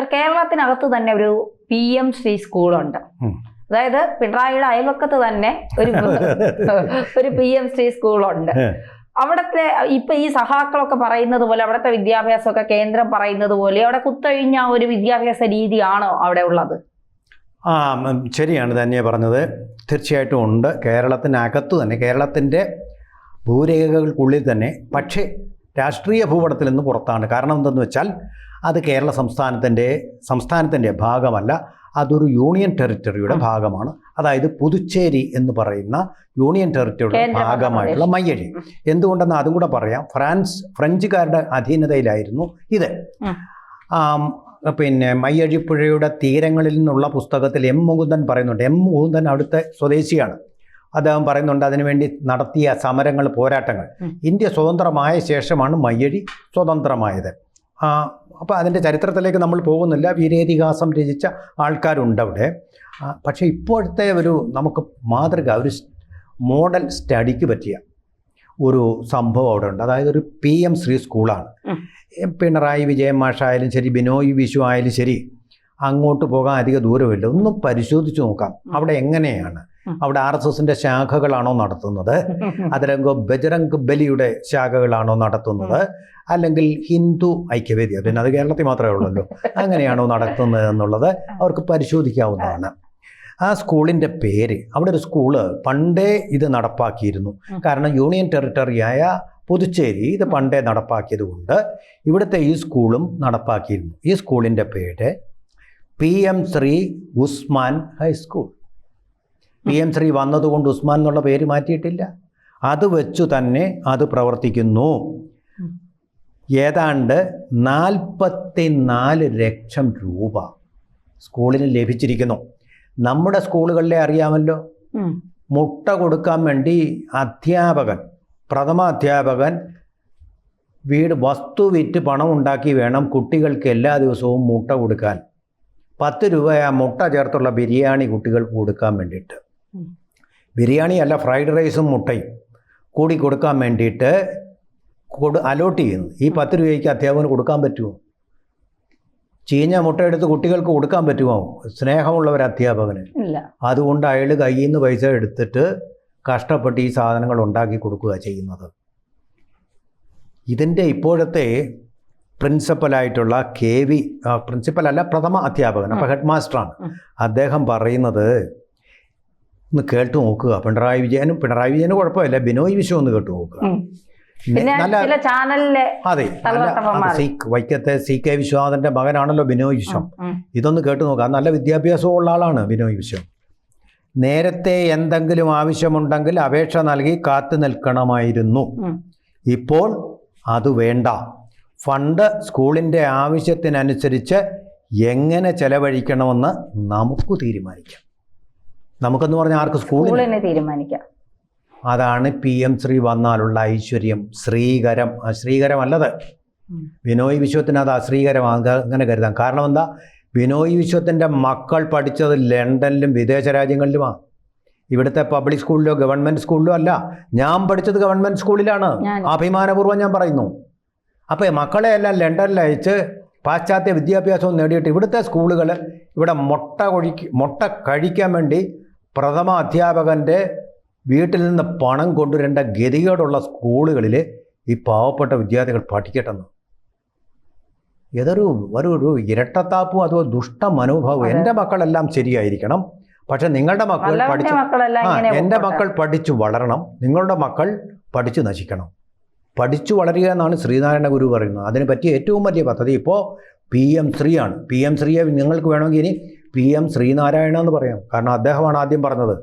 Sir കേരളത്തിനകത്ത് തന്നെ ഒരു P M Shri സ്കൂളുണ്ട്. അതായത് പിണറായിയുടെ അയൽവക്കത്ത് തന്നെ ഒരു ഒരു പി എം ശ്രീ സ്കൂളുണ്ട്. അവിടത്തെ അവിടുത്തെ ഇപ്പൊ ഈ സഹാക്കളൊക്കെ പറയുന്നത് പോലെ അവിടുത്തെ വിദ്യാഭ്യാസമൊക്കെ കേന്ദ്രം പറയുന്നത് പോലെ അവിടെ കുത്തഴിഞ്ഞ ഒരു വിദ്യാഭ്യാസ രീതിയാണോ അവിടെ ഉള്ളത്? ആ ശരിയാണ് തന്നെ പറഞ്ഞത്. തീർച്ചയായിട്ടും ഉണ്ട്. കേരളത്തിനകത്തു തന്നെ കേരളത്തിന്റെ ഭൂരേഖകൾക്കുള്ളിൽ തന്നെ പക്ഷേ രാഷ്ട്രീയ ഭൂപടത്തിൽ നിന്ന് പുറത്താണ്. കാരണം എന്തെന്ന് വെച്ചാൽ അത് കേരള സംസ്ഥാനത്തിന്റെ സംസ്ഥാനത്തിന്റെ ഭാഗമല്ല അതൊരു യൂണിയൻ ടെറിറ്ററിയുടെ ഭാഗമാണ്. അതായത് പുതുച്ചേരി എന്ന് പറയുന്ന യൂണിയൻ ടെറിറ്ററിയുടെ ഭാഗമായിട്ടുള്ള. മയ്യഴി. എന്തുകൊണ്ടെന്ന് അതും കൂടെ പറയാം. ഫ്രാൻസ് ഫ്രഞ്ചുകാരുടെ അധീനതയിലായിരുന്നു ഇത്. പിന്നെ മയ്യഴിപ്പുഴയുടെ തീരങ്ങളിൽ നിന്നുള്ള പുസ്തകത്തിൽ എം മുകുന്ദൻ പറയുന്നുണ്ട്. എം മുകുന്ദൻ അവിടുത്തെ സ്വദേശിയാണ്. അദ്ദേഹം പറയുന്നുണ്ട് അതിനുവേണ്ടി നടത്തിയ സമരങ്ങൾ പോരാട്ടങ്ങൾ. ഇന്ത്യ സ്വതന്ത്രമായ ശേഷമാണ് മയ്യഴി സ്വതന്ത്രമായത്. അപ്പോൾ അതിന്റെ ചരിത്രത്തിലേക്ക് നമ്മൾ പോകുന്നില്ല. വീരേതിഹാസം രചിച്ച ആൾക്കാരുണ്ട് അവിടെ പക്ഷേ ഇപ്പോഴത്തെ ഒരു നമുക്ക് മാതൃക ഒരു മോഡൽ സ്റ്റഡിക്ക് പറ്റിയ ഒരു സംഭവം അവിടെ ഉണ്ട് അതായത് ഒരു പി എം ശ്രീ സ്കൂളാണ്. പിണറായി വിജയൻ മാഷായാലും ശരി ബിനോയ് വിഷു ആയാലും ശരി അങ്ങോട്ട് പോകാൻ അധിക ദൂരമില്ല. ഒന്ന് പരിശോധിച്ച് നോക്കാം. അവിടെ എങ്ങനെയാണ്. അവിടെ ആർ എസ് എസിന്റെ ശാഖകളാണോ നടത്തുന്നത്? അതിലെങ്കിൽ ബജറംഗ് ബലിയുടെ ശാഖകളാണോ നടത്തുന്നത്? അല്ലെങ്കിൽ ഹിന്ദു ഐക്യവേദി പിന്നെ അത് കേരളത്തിൽ മാത്രമേ ഉള്ളല്ലോ. അങ്ങനെയാണോ നടത്തുന്നത് എന്നുള്ളത് അവർക്ക് പരിശോധിക്കാവുന്നതാണ്. ആ സ്കൂളിന്റെ പേര് അവിടെ ഒരു സ്കൂൾ പണ്ടേ ഇത് നടപ്പാക്കിയിരുന്നു. കാരണം യൂണിയൻ ടെറിട്ടറിയായ പുതുച്ചേരി ഇത് പണ്ടേ നടപ്പാക്കിയതുകൊണ്ട് ഇവിടുത്തെ ഈ സ്കൂളും നടപ്പാക്കിയിരുന്നു. ഈ സ്കൂളിന്റെ പേര് P M Shri Usman high school. P M Shri വന്നതുകൊണ്ട് ഉസ്മാൻ എന്നുള്ള പേര് മാറ്റിയിട്ടില്ല. അത് വെച്ചു തന്നെ അത് പ്രവർത്തിക്കുന്നു. ഏതാണ്ട് നാൽപ്പത്തി നാല് ലക്ഷം രൂപ സ്കൂളിന് ലഭിച്ചിരിക്കുന്നു. നമ്മുടെ സ്കൂളുകളിലെ അറിയാമല്ലോ? മുട്ട കൊടുക്കാൻ വേണ്ടി അധ്യാപകൻ പ്രഥമ അധ്യാപകൻ വീട് വസ്തു വിറ്റ് പണം ഉണ്ടാക്കി വേണം കുട്ടികൾക്ക് എല്ലാ ദിവസവും മുട്ട കൊടുക്കാൻ. പത്ത് രൂപ ആ മുട്ട ചേർത്തുള്ള ബിരിയാണി കുട്ടികൾക്ക് കൊടുക്കാൻ വേണ്ടിയിട്ട്. ബിരിയാണി അല്ല ഫ്രൈഡ് റൈസും മുട്ടയും കൂടി കൊടുക്കാൻ വേണ്ടിയിട്ട് കൊടു അലോട്ട് ചെയ്യുന്നു. ഈ പത്ത് രൂപയ്ക്ക് അധ്യാപകന് കൊടുക്കാൻ പറ്റുമോ? ചീഞ്ഞ മുട്ട എടുത്ത് കുട്ടികൾക്ക് കൊടുക്കാൻ പറ്റുമോ? സ്നേഹമുള്ള ഒരു അധ്യാപകന് അതുകൊണ്ട് അയാൾ കയ്യിൽ നിന്ന് പൈസ എടുത്തിട്ട് കഷ്ടപ്പെട്ട് ഈ സാധനങ്ങൾ ഉണ്ടാക്കി കൊടുക്കുക ചെയ്യുന്നത്. ഇതിന്റെ ഇപ്പോഴത്തെ പ്രിൻസിപ്പലായിട്ടുള്ള കെ വി പ്രിൻസിപ്പലല്ല പ്രഥമ അധ്യാപകൻ അപ്പോൾ. ഹെഡ് മാസ്റ്ററാണ് അദ്ദേഹം പറയുന്നത് ഒന്ന് കേട്ടു നോക്കുക. പിണറായി വിജയനും പിണറായി വിജയനും കുഴപ്പമില്ല. ബിനോയ് വിശ്വം ഒന്ന് കേട്ടു നോക്കുക. നല്ല ചാനലിലെ അതെ സി വൈക്കത്തെ സി കെ വിശ്വനാഥന്റെ മകനാണല്ലോ ബിനോയ് വിശ്വം. ഇതൊന്ന് കേട്ടു നോക്കാം നല്ല വിദ്യാഭ്യാസമുള്ള ആളാണ് ബിനോയ് വിശ്വം. നേരത്തെ എന്തെങ്കിലും ആവശ്യമുണ്ടെങ്കിൽ അപേക്ഷ നൽകി കാത്തു നിൽക്കണമായിരുന്നു. ഇപ്പോൾ അത് വേണ്ട. ഫണ്ട് സ്കൂളിന്റെ ആവശ്യത്തിനനുസരിച്ച് എങ്ങനെ ചെലവഴിക്കണമെന്ന് നമുക്ക് തീരുമാനിക്കാം. നമുക്കെന്ന് പറഞ്ഞാൽ ആർക്ക്? സ്കൂളിൽ തീരുമാനിക്കാം. അതാണ് പി എം ശ്രീ വന്നാലുള്ള ഐശ്വര്യം. ശ്രീകരം. ആ ശ്രീകരമല്ലത്. വിനോയ് ബിനോയ് വിശ്വത്തിന് അത് അശ്രീകരമാണ് അങ്ങനെ കരുതാം. കാരണം എന്താ? വിനോയ് വിശ്വത്തിന്റെ മക്കൾ പഠിച്ചത് ലണ്ടനിലും വിദേശ രാജ്യങ്ങളിലുമാണ് ഇവിടുത്തെ പബ്ലിക് സ്കൂളിലോ ഗവൺമെന്റ് സ്കൂളിലോ അല്ല. ഞാൻ പഠിച്ചത് ഗവൺമെന്റ് സ്കൂളിലാണ്. അഭിമാനപൂർവം ഞാൻ പറയുന്നു. അപ്പോൾ മക്കളെ എല്ലാം ലണ്ടനിൽ അയച്ച് പാശ്ചാത്യ വിദ്യാഭ്യാസവും നേടിയിട്ട് ഇവിടുത്തെ സ്കൂളുകൾ ഇവിടെ മുട്ട കൊഴിക്ക് മുട്ട കഴിക്കാൻ വേണ്ടി പ്രഥമ അധ്യാപകന്റെ വീട്ടിൽ നിന്ന് പണം കൊണ്ടുവരേണ്ട ഗതികേടുള്ള സ്കൂളുകളിൽ ഈ പാവപ്പെട്ട വിദ്യാർത്ഥികൾ പഠിക്കട്ടെന്ന്. ഏതൊരു ഒരു ഒരു ഇരട്ടത്താപ്പും അതോ ദുഷ്ട മനോഭാവം എന്റെ മക്കളെല്ലാം ശരിയായിരിക്കണം. പക്ഷെ നിങ്ങളുടെ മക്കൾ പഠിച്ചു ആ എന്റെ മക്കൾ പഠിച്ചു വളരണം. നിങ്ങളുടെ മക്കൾ പഠിച്ചു നശിക്കണം. പഠിച്ചു വളരുക എന്നാണ് ശ്രീനാരായണ ഗുരു പറയുന്നത്. അതിന് പറ്റിയ ഏറ്റവും വലിയ പദ്ധതി ഇപ്പോൾ പി എം ശ്രീ ആണ്. പി എം ശ്രീയെ നിങ്ങൾക്ക് വേണമെങ്കിൽ ഇനി പി എം ശ്രീനാരായണ എന്ന് പറയാം. കാരണം അദ്ദേഹമാണ് ആദ്യം പറഞ്ഞത്.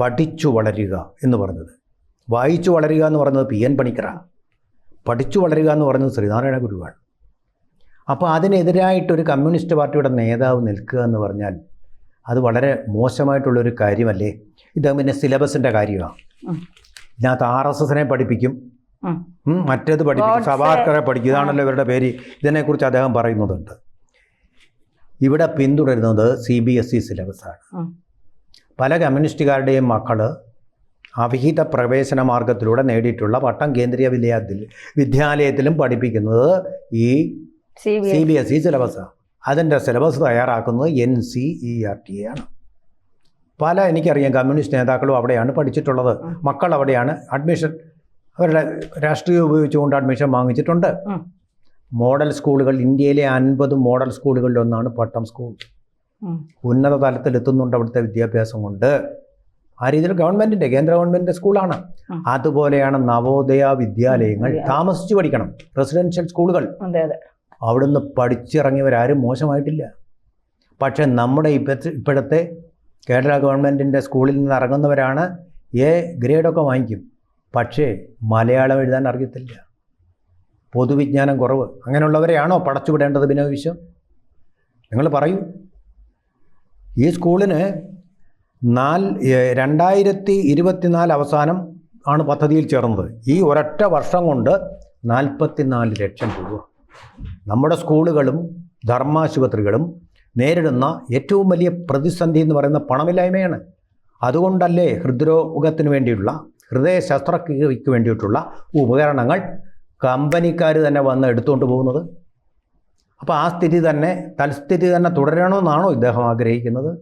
പഠിച്ചു വളരുക എന്ന് പറഞ്ഞത്. വായിച്ചു വളരുക എന്ന് പറഞ്ഞത് പി എൻ പണിക്കറാണ് പഠിച്ചു വളരുക എന്ന് പറഞ്ഞത് ശ്രീനാരായണ ഗുരുവാണ്. അപ്പോൾ അതിനെതിരായിട്ടൊരു കമ്മ്യൂണിസ്റ്റ് പാർട്ടിയുടെ നേതാവ് നിൽക്കുക എന്ന് പറഞ്ഞാൽ അത് വളരെ മോശമായിട്ടുള്ളൊരു കാര്യമല്ലേ? ഇത് പിന്നെ സിലബസിന്റെ കാര്യമാണ്. ഇതിനകത്ത് ആർ എസ് എസിനെ പഠിപ്പിക്കും. മറ്റേത് പഠിപ്പിക്കും. സവാർക്കറെ പഠിക്കും. ഇതാണല്ലോ ഇവരുടെ പേര്. ഇതിനെക്കുറിച്ച് അദ്ദേഹം പറയുന്നതുണ്ട് ഇവിടെ പിന്തുടരുന്നത് സി ബി എസ് ഇ സിലബസാണ്. പല കമ്മ്യൂണിസ്റ്റുകാരുടെയും മക്കൾ അവിഹിത പ്രവേശന മാർഗത്തിലൂടെ നേടിയിട്ടുള്ള പട്ടം കേന്ദ്രീയ വിദ്യാലയത്തിൽ വിദ്യാലയത്തിലും പഠിപ്പിക്കുന്നത് ഈ സി ബി എസ് ഇ സിലബസാണ് അതിന്റെ സിലബസ് തയ്യാറാക്കുന്നത് N C E R T A ആണ്. പല എനിക്കറിയാം കമ്മ്യൂണിസ്റ്റ് നേതാക്കളും അവിടെയാണ് പഠിച്ചിട്ടുള്ളത്. മക്കൾ അവിടെയാണ് അഡ്മിഷൻ അവരുടെ രാഷ്ട്രീയം ഉപയോഗിച്ചുകൊണ്ട് അഡ്മിഷൻ വാങ്ങിച്ചിട്ടുണ്ട്. മോഡൽ സ്കൂളുകൾ ഇന്ത്യയിലെ അൻപത് മോഡൽ സ്കൂളുകളിൽ ഒന്നാണ് പട്ടം സ്കൂൾ. ഉന്നത തലത്തിൽ തലത്തിലെത്തുന്നുണ്ട് അവിടുത്തെ വിദ്യാഭ്യാസം കൊണ്ട്. ആ രീതിയിൽ ഗവൺമെന്റിന്റെ കേന്ദ്ര ഗവൺമെന്റിന്റെ സ്കൂളാണ്. അതുപോലെയാണ് നവോദയ വിദ്യാലയങ്ങൾ താമസിച്ചു പഠിക്കണം. റെസിഡൻഷ്യൽ സ്കൂളുകൾ. അവിടുന്ന് പഠിച്ചിറങ്ങിയവരാരും മോശമായിട്ടില്ല. പക്ഷേ നമ്മുടെ ഇപ്പോഴത്തെ ഇപ്പോഴത്തെ കേരള ഗവൺമെന്റിന്റെ സ്കൂളിൽ നിന്ന് ഇറങ്ങുന്നവരാണ് എ ഗ്രേഡൊക്കെ വാങ്ങിക്കും. പക്ഷേ മലയാളം എഴുതാൻ അറിയത്തില്ല. പൊതുവിജ്ഞാനം കുറവ്. അങ്ങനെയുള്ളവരെയാണോ പടച്ചുവിടേണ്ടത് ബിനോയ് വിശ്വം? നിങ്ങൾ പറയൂ. ഈ സ്കൂളിന് നാൽ രണ്ടായിരത്തി ഇരുപത്തിനാല് അവസാനം ആണ് പദ്ധതിയിൽ ചേർന്നത്. ഈ ഒരൊറ്റ വർഷം കൊണ്ട് നാൽപ്പത്തിനാല് ലക്ഷം രൂപ. നമ്മുടെ സ്കൂളുകളും ധർമാശുപത്രികളും നേരിടുന്ന ഏറ്റവും വലിയ പ്രതിസന്ധി എന്ന് പറയുന്ന പണമില്ലായ്മയാണ്. അതുകൊണ്ടല്ലേ ഹൃദ്രോഗത്തിന് വേണ്ടിയുള്ള ഹൃദയ ശസ്ത്രക്രിയയ്ക്ക് വേണ്ടിയിട്ടുള്ള ഉപകരണങ്ങൾ കമ്പനിക്കാർ തന്നെ വന്ന് എടുത്തുകൊണ്ട് പോകുന്നത്? അപ്പോൾ ആ സ്ഥിതി തന്നെ തൽസ്ഥിതി തന്നെ തുടരണമെന്നാണോ ഇദ്ദേഹം ആഗ്രഹിക്കുന്നത്?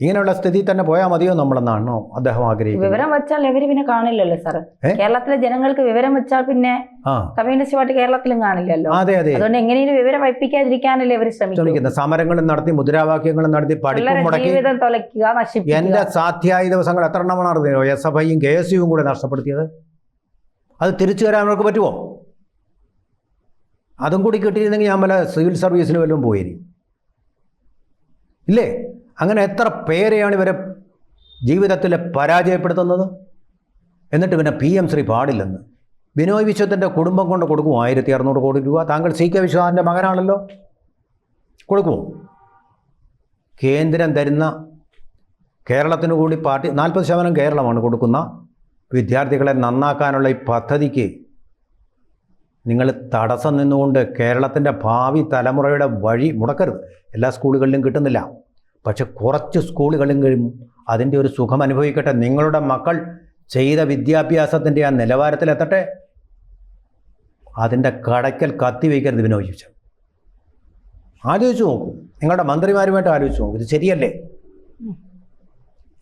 ഇങ്ങനെയുള്ള സ്ഥിതി തന്നെ പോയാൽ മതിയോ നമ്മളെന്നാണോ അദ്ദേഹം ആഗ്രഹിക്കുന്നത്? വിവരം വെച്ചാൽ ഇവർ പിന്നെ കാണില്ലല്ലോ സാർ കേരളത്തിലെ ജനങ്ങൾക്ക് വിവരം വെച്ചാൽ പിന്നെ കമ്മ്യൂണിസ്റ്റ് പാർട്ടി കേരളത്തിലും കാണില്ലല്ലോ. അതെ അതെ. അതുകൊണ്ട് എങ്ങനെയും വിവരം വൈപ്പിക്കാതിരിക്കാനല്ലേ ഇവർ ശ്രമിക്കുന്നത് സമരങ്ങളും നടത്തി മുദ്രാവാക്യങ്ങളും നടത്തി പഠിപ്പും മുടക്കി ജീവിതം തൊലയ്ക്കുക നശിപ്പിക്കുക. എന്റെ സാധ്യമായ ദിവസങ്ങൾ എത്ര എണ്ണമാണ് എസ് എഫ് ഐയും കെ എസ് യുവും കൂടെ നഷ്ടപ്പെടുത്തിയത്? അത് തിരിച്ചു തരാൻ അവർക്ക് പറ്റുമോ? അതും കൂടി കിട്ടിയിരുന്നെങ്കിൽ ഞാൻ വല്ല സിവിൽ സർവീസിന് വല്ലതും പോയിരി ഇല്ലേ? അങ്ങനെ എത്ര പേരെയാണ് ഇവരെ ജീവിതത്തിൽ പരാജയപ്പെടുത്തുന്നത്? എന്നിട്ട് പിന്നെ പി എം ശ്രീ പാടില്ലെന്ന്. ബിനോയ് വിശ്വത്തിന്റെ കുടുംബം കൊണ്ട് കൊടുക്കും ആയിരത്തി അറുന്നൂറ് കോടി രൂപ. താങ്കൾ സി കെ വിശ്വനാഥന്റെ മകനാണല്ലോ. കൊടുക്കുമോ? കേന്ദ്രം തരുന്ന കേരളത്തിന് കൂടി പാർട്ടി നാൽപ്പത് ശതമാനം കേരളമാണ് കൊടുക്കുന്ന വിദ്യാർത്ഥികളെ നന്നാക്കാനുള്ള ഈ പദ്ധതിക്ക് നിങ്ങൾ തടസ്സം നിന്നുകൊണ്ട് കേരളത്തിന്റെ ഭാവി തലമുറയുടെ വഴി മുടക്കരുത്. എല്ലാ സ്കൂളുകളിലും കിട്ടുന്നില്ല. പക്ഷെ കുറച്ച് സ്കൂളുകളിലും അതിന്റെ ഒരു സുഖം അനുഭവിക്കട്ടെ. നിങ്ങളുടെ മക്കൾ ചെയ്ത വിദ്യാഭ്യാസത്തിന്റെ ആ നിലവാരത്തിലെത്തട്ടെ. അതിന്റെ കടയ്ക്കൽ കത്തിവയ്ക്കരുത് വിനോദിച്ചു ആലോചിച്ച് നോക്കൂ. നിങ്ങളുടെ മന്ത്രിമാരുമായിട്ട് ആലോചിച്ച് നോക്കൂ. ഇത് ശരിയല്ലേ?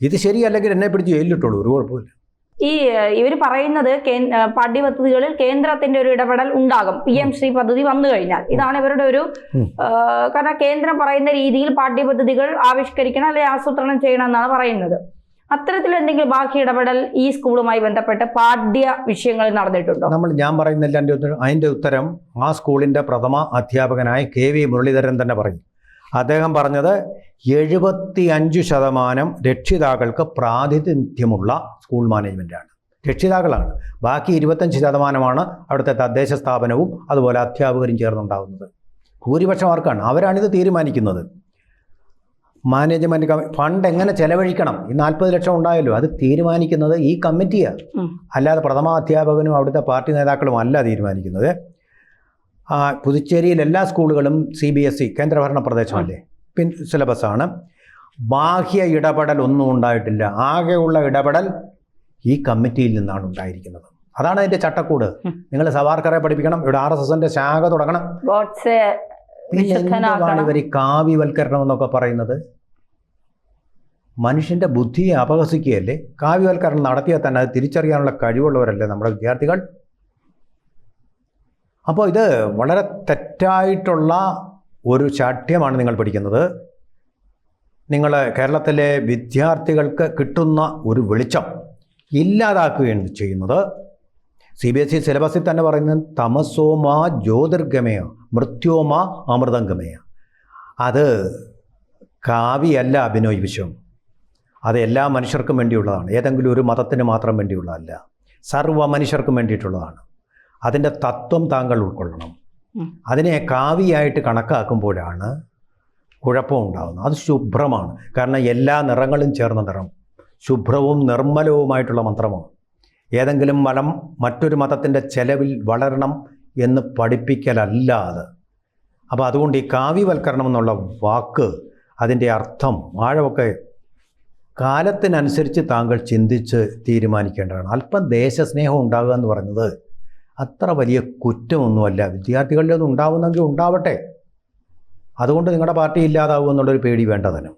ഇത് ശരിയല്ലെങ്കിൽ എന്നെ പിടിച്ച് ജയിലിലിട്ടുള്ളൂ ഒരു കുഴപ്പമില്ല ഈ ഇവർ പറയുന്നത് പാഠ്യ പദ്ധതികളിൽ പാഠ്യപദ്ധതികളിൽ കേന്ദ്രത്തിന്റെ ഒരു ഇടപെടൽ ഉണ്ടാകും. പി എം ശ്രീ പദ്ധതി വന്നു കഴിഞ്ഞാൽ. ഇതാണ് ഇവരുടെ ഒരു കാരണം കേന്ദ്രം പറയുന്ന രീതിയിൽ പാഠ്യപദ്ധതികൾ ആവിഷ്കരിക്കണം അല്ലെങ്കിൽ ആസൂത്രണം ചെയ്യണം എന്നാണ് പറയുന്നത്. അത്തരത്തിൽ എന്തെങ്കിലും ബാക്കി ഇടപെടൽ ഈ സ്കൂളുമായി ബന്ധപ്പെട്ട് പാഠ്യ വിഷയങ്ങൾ നടന്നിട്ടുണ്ടോ? നമ്മൾ ഞാൻ പറയുന്നില്ല അതിന്റെ അതിന്റെ ഉത്തരം ആ സ്കൂളിന്റെ പ്രഥമ അധ്യാപകനായ കെ വി മുരളീധരൻ തന്നെ പറയും. അദ്ദേഹം പറഞ്ഞത് എഴുപത്തി അഞ്ച് ശതമാനം രക്ഷിതാക്കൾക്ക് പ്രാതിനിധ്യമുള്ള സ്കൂൾ മാനേജ്മെന്റാണ് രക്ഷിതാക്കളാണ്. ബാക്കി ഇരുപത്തഞ്ച് ശതമാനമാണ് അവിടുത്തെ തദ്ദേശ സ്ഥാപനവും അതുപോലെ അധ്യാപകരും ചേർന്നുണ്ടാകുന്നത് ഭൂരിപക്ഷം ആർക്കാണ്? അവരാണിത് തീരുമാനിക്കുന്നത്. മാനേജ്മെന്റ് കമ്മി ഫണ്ട് എങ്ങനെ ചെലവഴിക്കണം? ഈ നാൽപ്പത് ലക്ഷം ഉണ്ടായല്ലോ. അത് തീരുമാനിക്കുന്നത് ഈ കമ്മിറ്റിയാണ്. അല്ലാതെ പ്രഥമ അധ്യാപകനും അവിടുത്തെ പാർട്ടി നേതാക്കളും അല്ല തീരുമാനിക്കുന്നത്. പുതുച്ചേരിയിൽ എല്ലാ സ്കൂളുകളും സി ബി എസ് ഇ കേന്ദ്രഭരണ പ്രദേശമല്ലേ? പിൻ സിലബസാണ്. ബാഹ്യ ഇടപെടൽ ഒന്നും ഉണ്ടായിട്ടില്ല. ആകെയുള്ള ഇടപെടൽ ഈ കമ്മിറ്റിയിൽ നിന്നാണ് ഉണ്ടായിരിക്കുന്നത്. അതാണ് അതിന്റെ ചട്ടക്കൂട്. നിങ്ങൾ സവാർക്കറെ പഠിപ്പിക്കണം ഇവിടെ ആർ എസ് എസിന്റെ ശാഖ തുടങ്ങണം. പിന്നെ ഇവർ ഈ കാവ്യവൽക്കരണം എന്നൊക്കെ പറയുന്നത്? മനുഷ്യന്റെ ബുദ്ധിയെ അപഹസിക്കുകയല്ലേ? കാവ്യവൽക്കരണം നടത്തിയാൽ തന്നെ അത് തിരിച്ചറിയാനുള്ള കഴിവുള്ളവരല്ലേ നമ്മുടെ വിദ്യാർത്ഥികൾ? അപ്പോൾ ഇത് വളരെ തെറ്റായിട്ടുള്ള ഒരു ചാഠ്യമാണ് നിങ്ങൾ പഠിക്കുന്നത്. നിങ്ങൾ കേരളത്തിലെ വിദ്യാർത്ഥികൾക്ക് കിട്ടുന്ന ഒരു വെളിച്ചം ഇല്ലാതാക്കുകയാണ് ചെയ്യുന്നത്. സി ബി എസ് ഇ സിലബസിൽ തന്നെ പറയുന്നത് തമസോമ ജ്യോതിർഗമയ മൃത്യോമ അമൃതംഗമയ. അത് കാവ്യല്ല അഭിനോയ് വിശ്വം. അത് എല്ലാ മനുഷ്യർക്കും വേണ്ടിയുള്ളതാണ്. ഏതെങ്കിലും ഒരു മതത്തിന് മാത്രം വേണ്ടിയുള്ളതല്ല. സർവ മനുഷ്യർക്കും വേണ്ടിയിട്ടുള്ളതാണ്. അതിന്റെ തത്വം താങ്കൾ ഉൾക്കൊള്ളണം. അതിനെ കാവിയായിട്ട് കണക്കാക്കുമ്പോഴാണ് കുഴപ്പമുണ്ടാകുന്നത് അത് ശുഭ്രമാണ്. കാരണം എല്ലാ നിറങ്ങളും ചേർന്ന നിറം. ശുഭ്രവും നിർമ്മലവുമായിട്ടുള്ള മന്ത്രമാണ്. ഏതെങ്കിലും മലം മറ്റൊരു മതത്തിന്റെ ചെലവിൽ വളരണം എന്ന് പഠിപ്പിക്കലല്ല അത് അപ്പോൾ അതുകൊണ്ട് ഈ കാവ്യവൽക്കരണം എന്നുള്ള വാക്ക് അതിന്റെ അർത്ഥം ആഴമൊക്കെ കാലത്തിനനുസരിച്ച് താങ്കൾ ചിന്തിച്ച് തീരുമാനിക്കേണ്ടതാണ്. അല്പം ദേശസ്നേഹം ഉണ്ടാകുക എന്ന് പറയുന്നത് അത്ര വലിയ കുറ്റമൊന്നുമല്ല. വിദ്യാർത്ഥികളിൽ അത് ഉണ്ടാവുന്നെങ്കിൽ ഉണ്ടാവട്ടെ. അതുകൊണ്ട് നിങ്ങളുടെ പാർട്ടി ഇല്ലാതാവൂ എന്നുള്ളൊരു പേടി വേണ്ട തന്നെ